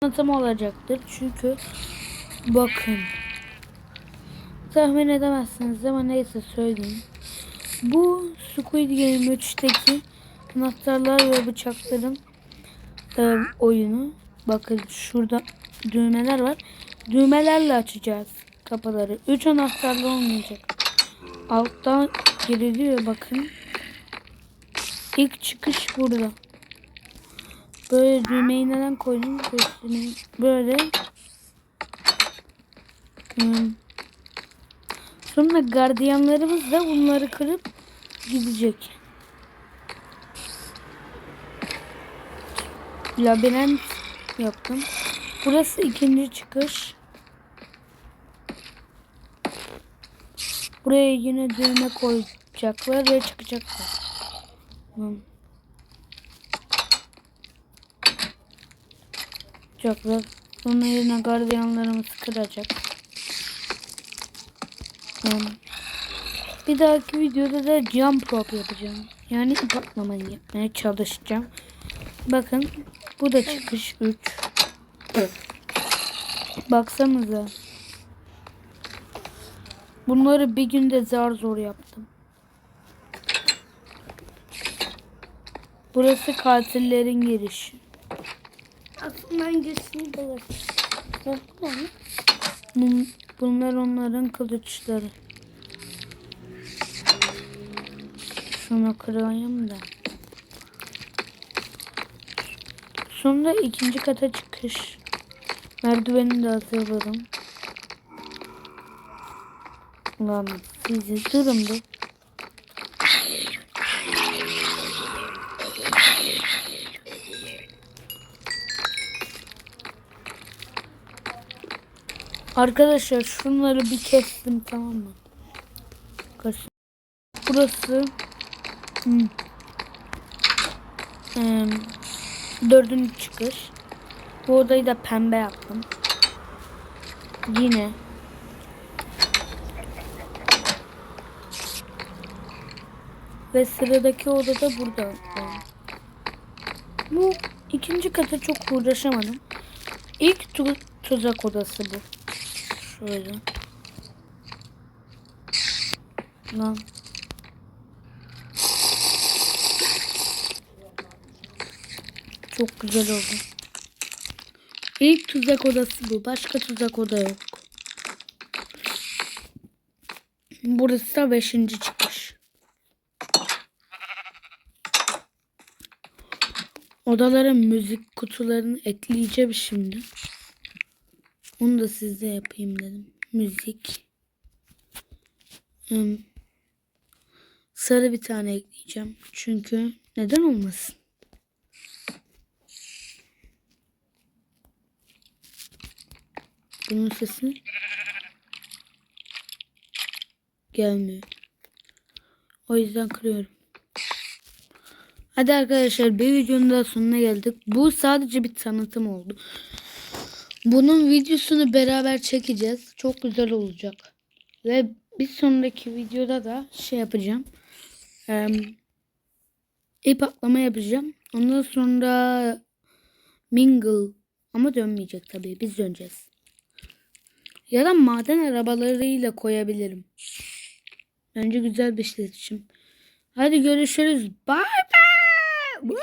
tanıtım olacaktır. Çünkü bakın tahmin edemezsiniz ama neyse söyleyeyim. Bu Squid Game 3'teki anahtarlar ve bıçakların e, oyunu. Bakın şurada düğmeler var. Düğmelerle açacağız kapıları. 3 anahtarlı olmayacak. Alttan giriliyor bakın. İlk çıkış burada. Böyle düğmeyi neden koydum göstereyim. Böyle. Hmm. Sonra gardiyanlarımız da bunları kırıp gidecek. Labirent yaptım. Burası ikinci çıkış. Buraya yine düğme koyacaklar ve çıkacaklar. Tamam. Çıkacaklar. Sonra yine gardiyanlarımız kıracak. Bir dahaki videoda da jump rope yapacağım. Yani ip atlamayı yapmaya çalışacağım. Bakın bu da çıkış 3. Baksanıza. Bunları bir günde zar zor yaptım. Burası katillerin girişi. Yani? Bun- Bunlar onların kılıçları. Şunu kırayım da. Sonra ikinci kata çıkış. Merdiveni de hazırladım. Lan sizi durun bir. Arkadaşlar şunları bir kestim tamam mı? Burası hmm, em, dördüncü çıkış. Bu odayı da pembe yaptım. Yine ve sıradaki oda da burada. Bu ikinci kata çok uğraşamadım. İlk tu- tuzak odası bu. Şöyle. Lan. Çok güzel oldu. İlk tuzak odası bu. Başka tuzak oda yok. Burası da beşinci çıkış. Odaların müzik kutularını ekleyeceğim şimdi. Onu da sizde yapayım dedim. Müzik. Hmm. Sarı bir tane ekleyeceğim. Çünkü neden olmasın? Bunun sesi gelmiyor. O yüzden kırıyorum. Hadi arkadaşlar bir videonun daha sonuna geldik. Bu sadece bir tanıtım oldu. Bunun videosunu beraber çekeceğiz. Çok güzel olacak. Ve bir sonraki videoda da şey yapacağım. Ee, ip atlama yapacağım. Ondan sonra mingle ama dönmeyecek tabii. Biz döneceğiz. Ya da maden arabalarıyla koyabilirim. Bence güzel bir seçim. Hadi görüşürüz. Bye bye.